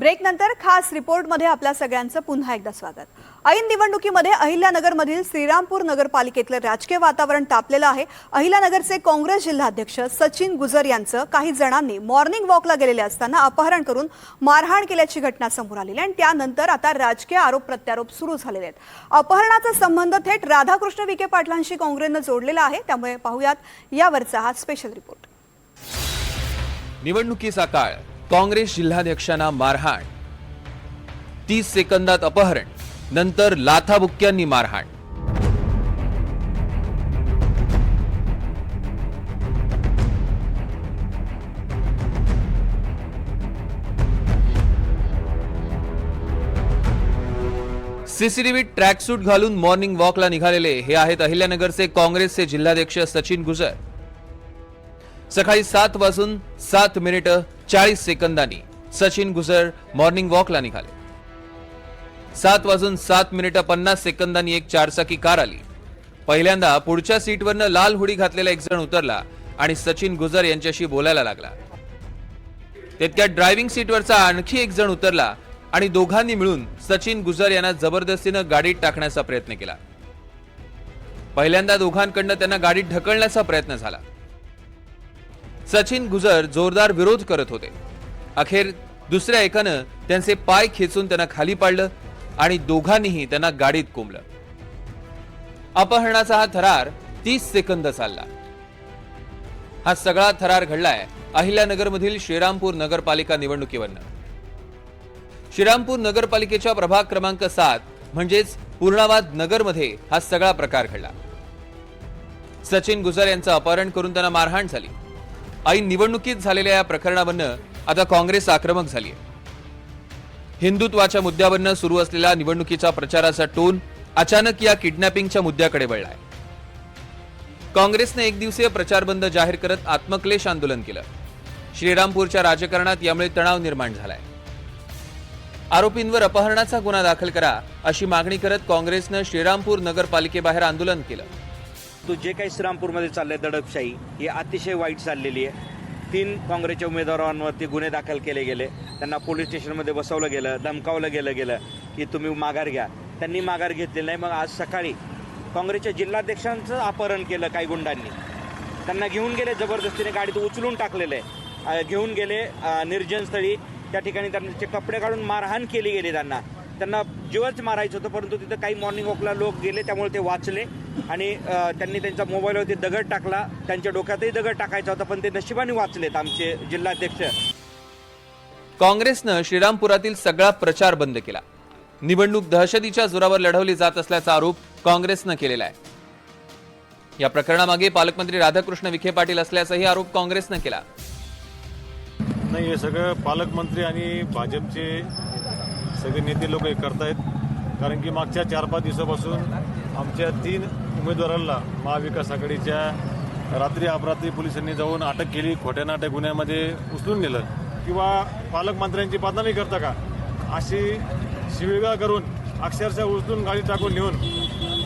ब्रेकनंतर खास रिपोर्टमध्ये आपल्या सगळ्यांचं पुन्हा एकदा स्वागत. ऐन निवडणुकीमध्ये अहिल्यानगरमधील श्रीरामपूर नगरपालिकेतलं राजकीय वातावरण तापलेलं आहे. अहिल्यानगरचे काँग्रेस जिल्हाध्यक्ष सचिन गुजर यांचं काही जणांनी मॉर्निंग वॉकला गेलेले असताना अपहरण करून मारहाण केल्याची घटना समोर आलेली आहे आणि त्यानंतर आता राजकीय आरोप प्रत्यारोप सुरू झालेले आहेत. अपहरणाचा संबंध थेट राधाकृष्ण विखे पाटलांशी काँग्रेसनं जोडलेला आहे. त्यामुळे पाहूयात यावरचा हा स्पेशल रिपोर्ट निवडणुकीचा काळ. काँग्रेस जिल्हाध्यक्षांना मारहाण. तीस सेकंदात अपहरण नंतर लाथाबुक्क्यांनी मारहाण. सीसीटीव्ही ट्रॅकसूट घालून मॉर्निंग वॉकला निघालेले हे आहेत अहिल्यानगरचे काँग्रेसचे जिल्हाध्यक्ष सचिन गुजर. सकाळी सात वाजून सात मिनिटं चाळीस सेकंदांनी सचिन गुजर मॉर्निंग वॉकला निघाले. सात वाजून सात मिनिटं पन्नास सेकंदांनी एक चारचाकी कार आली. पहिल्यांदा पुढच्या सीटवरनं लाल हुडी घातलेला एक जण उतरला आणि सचिन गुजर यांच्याशी बोलायला लागला. तितक्या ड्रायव्हिंग सीटवरचा आणखी एक जण उतरला आणि दोघांनी मिळून सचिन गुजर यांना जबरदस्तीनं गाडीत टाकण्याचा प्रयत्न केला. पहिल्यांदा दोघांकडनं त्यांना गाडीत ढकलण्याचा प्रयत्न झाला. सचिन गुजर जोरदार विरोध करत होते. अखेर दुसऱ्या एकानं त्यांचे पाय खेचून त्यांना खाली पाडलं आणि दोघांनीही त्यांना गाडीत कोंबलं. अपहरणाचा हा थरार तीस सेकंद चालला. हा सगळा थरार घडलाय अहिल्यानगरमधील श्रीरामपूर नगरपालिका निवडणुकीवरनं. श्रीरामपूर नगरपालिकेच्या प्रभाग क्रमांक सात म्हणजेच पूर्णावाद नगरमध्ये हा सगळा प्रकार घडला. सचिन गुजर यांचं अपहरण करून त्यांना मारहाण झाली. ऐन निवडणुकीत झालेल्या या प्रकरणावरनं आता काँग्रेस आक्रमक झाली हिंदुत्वाच्या मुद्द्यावरनं सुरू असलेल्या निवडणुकीचा प्रचाराचा टोन अचानक या किडनॅपिंगच्या मुद्द्याकडे वळलाय. काँग्रेसने एक दिवसीय प्रचार बंद जाहीर करत आत्मक्लेश आंदोलन केलं. श्रीरामपूरच्या राजकारणात यामुळे तणाव निर्माण झालाय. आरोपींवर अपहरणाचा गुन्हा दाखल करा अशी मागणी करत काँग्रेसनं श्रीरामपूर नगरपालिकेबाहेर आंदोलन केलं. तो जे काही श्रीरामपूरमध्ये चाललंय दडपशाही ही अतिशय वाईट चाललेली आहे. तीन काँग्रेसच्या उमेदवारांवरती गुन्हे दाखल केले गेले. त्यांना पोलीस स्टेशनमध्ये बसवलं गेलं धमकावलं गेलं गेलं की तुम्ही माघार घ्या. त्यांनी माघार घेतलेली नाही. मग आज सकाळी काँग्रेसच्या जिल्हाध्यक्षांचं अपहरण केलं काही गुंडांनी. त्यांना घेऊन गेले जबरदस्तीने गाडीत उचलून टाकलेलं आहे. घेऊन गेले निर्जनस्थळी त्या ठिकाणी त्यांचे कपडे काढून मारहाण केली गेली त्यांना. त्यांना जीवच मारायचं होतं परंतु तिथं काही मॉर्निंग वॉकला लोक गेले त्यामुळे ते वाचले. आणि त्यांनी त्यांच्या मोबाईलवरती दगड टाकला. त्यांच्या डोक्यातही दगड टाकायचा होता पण ते नशिबाने वाचलेत आमचे जिल्हाध्यक्ष. काँग्रेसनं श्रीरामपुरातील सगळा प्रचार बंद केला. निवडणूक दहशतीच्या जोरावर लढवली जात असल्याचा आरोप काँग्रेसनं केलेला आहे. या प्रकरणामागे पालकमंत्री राधाकृष्ण विखे पाटील असल्याचाही आरोप काँग्रेसनं केला. नाही हे सगळं पालकमंत्री आणि भाजपचे सगळे नेते लोक हे करतायत. कारण की मागच्या चार पाच दिवसापासून आमच्या तीन उमेदवारांना महाविकास आघाडीच्या रात्री अपरात्री पोलिसांनी जाऊन अटक केली खोट्या नाट्या गुन्ह्यामध्ये उचलून नेलं. किंवा पालकमंत्र्यांची बदनामी करता का? अशी शिवेगा करून अक्षरशः उचलून गाडी टाकून नेऊन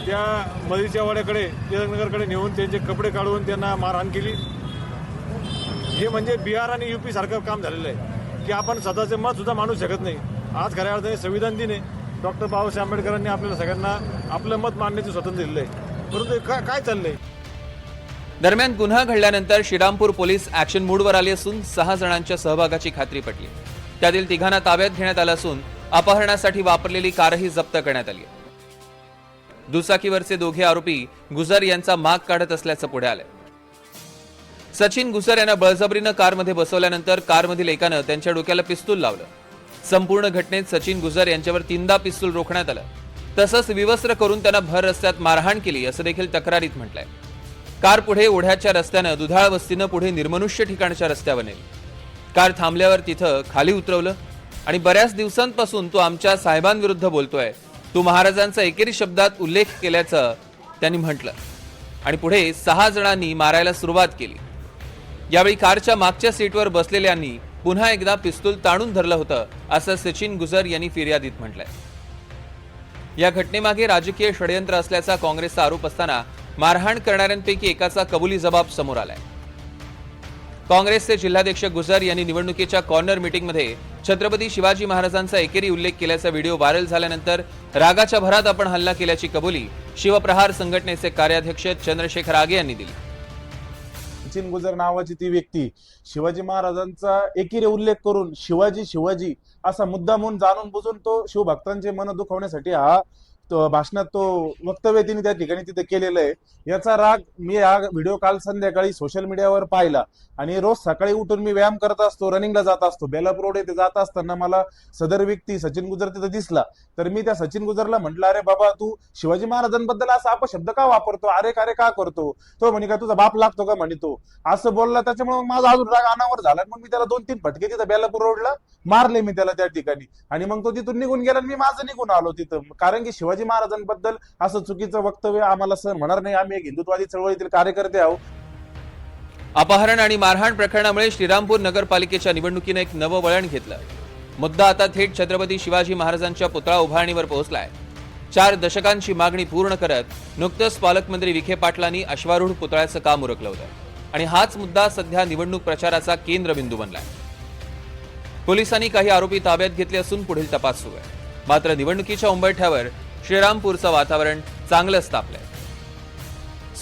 त्या मधीच्या वाड्याकडे टिळकनगरकडे नेऊन त्यांचे कपडे काढून त्यांना मारहाण केली. हे म्हणजे बिहार आणि युपी सारखं काम झालेलं आहे. की आपण स्वतःचे मत सुद्धा मानू शकत नाही. आज खऱ्या अर्थाने संविधान दिन आहे. डॉक्टर बाबासाहेब आंबेडकरांनी आपल्याला सगळ्यांना आपलं मत मांडण्याचे स्वातंत्र्य दिलं आहे. परंतु काय काय चाललंय? दरम्यान गुन्हा घडल्यानंतर श्रीरामपूर पोलीस ऍक्शन मूडवर आले असून सहा जणांच्या सहभागाची खात्री पटली. त्यातील तिघांना ताब्यात घेण्यात आलं असून अपहरणासाठी वापरलेली कारही जप्त करण्यात आली दुचाकीवरचे दोघे आरोपी गुजर यांचा माग काढत असल्याचं पुढे आलंय. सचिन गुजर यांना बळजबरीनं कारमध्ये बसवल्यानंतर कारमधील एकानं त्यांच्या डोक्याला पिस्तूल लावलं. संपूर्ण घटनेत सचिन गुजर यांच्यावर तीनदा पिस्तूल रोखण्यात आलं. तसंच विवस्त्र करून त्यांना भर रस्त्यात मारहाण केली असं देखील तक्रारीत म्हटलंय. कार पुढे ओढ्याच्या रस्त्यानं दुधाळ वस्तीनं पुढे निर्मनुष्य ठिकाणच्या रस्त्यावर नेली. कार थांबल्यावर तिथं खाली उतरवलं आणि बऱ्याच दिवसांपासून तो आमच्या साहेबांविरुद्ध बोलतोय. तू महाराजांचा एकेरी शब्दात उल्लेख केल्याचं त्यांनी म्हटलं. आणि पुढे सहा जणांनी मारायला सुरुवात केली. यावेळी कारच्या मागच्या सीटवर बसलेल्यांनी पुन्हा एकदा पिस्तूल ताणून धरलं होतं असं सचिन गुजर यांनी फिर्यादीत म्हटलंय. या घटनेमागे राजकीय षडयंत्र असल्याचा काँग्रेसचा आरोप असताना मारहाण करणाऱ्यांपैकी एकाचा कबुली जबाब समोर आलाय. काँग्रेसचे जिल्हाध्यक्ष गुजर यांनी निवडणुकीच्या कॉर्नर मिटिंगमध्ये छत्रपती शिवाजी महाराजांचा एकेरी उल्लेख केल्याचा व्हिडिओ व्हायरल झाल्यानंतर रागाच्या भरात आपण हल्ला केल्याची कबुली शिवप्रहार संघटनेचे कार्याध्यक्ष चंद्रशेखर आगे यांनी दिली. सचिन गुजर नावाची ती व्यक्ती शिवाजी महाराजांचा एकीरे उल्लेख करून शिवाजी शिवाजी असा मुद्दा म्हणून जाणून बुजून तो शिवभक्तांचे मन दुखवण्यासाठी हा तो भाषणात तो वक्तव्य तिने त्या ठिकाणी तिथे केलेलं आहे. याचा राग मी हा व्हिडिओ काल संध्याकाळी सोशल मीडियावर पाहिला. आणि रोज सकाळी उठून मी व्यायाम करत असतो रनिंगला जात असतो. बेलाप रोड येथे जात असताना मला सदर व्यक्ती सचिन गुजर तिथे दिसला. तर मी त्या सचिन गुजरला म्हटलं अरे बाबा तू शिवाजी महाराजांबद्दल असा अपशब्द का वापरतो? अरे का रे का करतो? तो म्हणे का तुझा बाप लागतो का? म्हणे तो. असं बोलला त्याच्यामुळे माझा अजून राग अनावर झाला मग मी त्याला दोन तीन फटके तिथं बेलापूर रोडला मारले मी त्याला त्या ठिकाणी. आणि मग तो तिथून निघून गेला आणि मी माझं निघून आलो तिथं. कारण की शिवाजी शिवाजी महाराजांबद्दल असं चुकीचं वक्तव्य आम्हाला सहन होणार नाही. आम्ही एक हिंदुत्वादी चळवळीतील कार्यकर्ते आहोत. अपहरण आणि मारहाण प्रकरणामुळे श्रीरामपूर नगरपालिकेच्या निवडणुकीनं एक नवं वळण घेतलं. मुद्दा आता थेट छत्रपती शिवाजी महाराजांच्या पुतळा उभारणीवर पोहोचलाय. चार दशकांची मागणी पूर्ण करत नुकतंच पालकमंत्री विखे पाटलांनी अश्वारूढ पुतळ्याचं काम उरकलं होतं. आणि हाच मुद्दा सध्या निवडणूक प्रचाराचा केंद्रबिंदू बनलाय. पोलिसांनी काही आरोपी ताब्यात घेतले असून पुढील तपास सुरू आहे. मात्र निवडणुकीच्या उंबरठ्यावर श्रीरामपूरचं वातावरण चांगलंच तापलंय.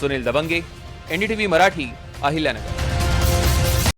सुनील दबंगे एनडीटीव्ही मराठी अहिल्यानगर.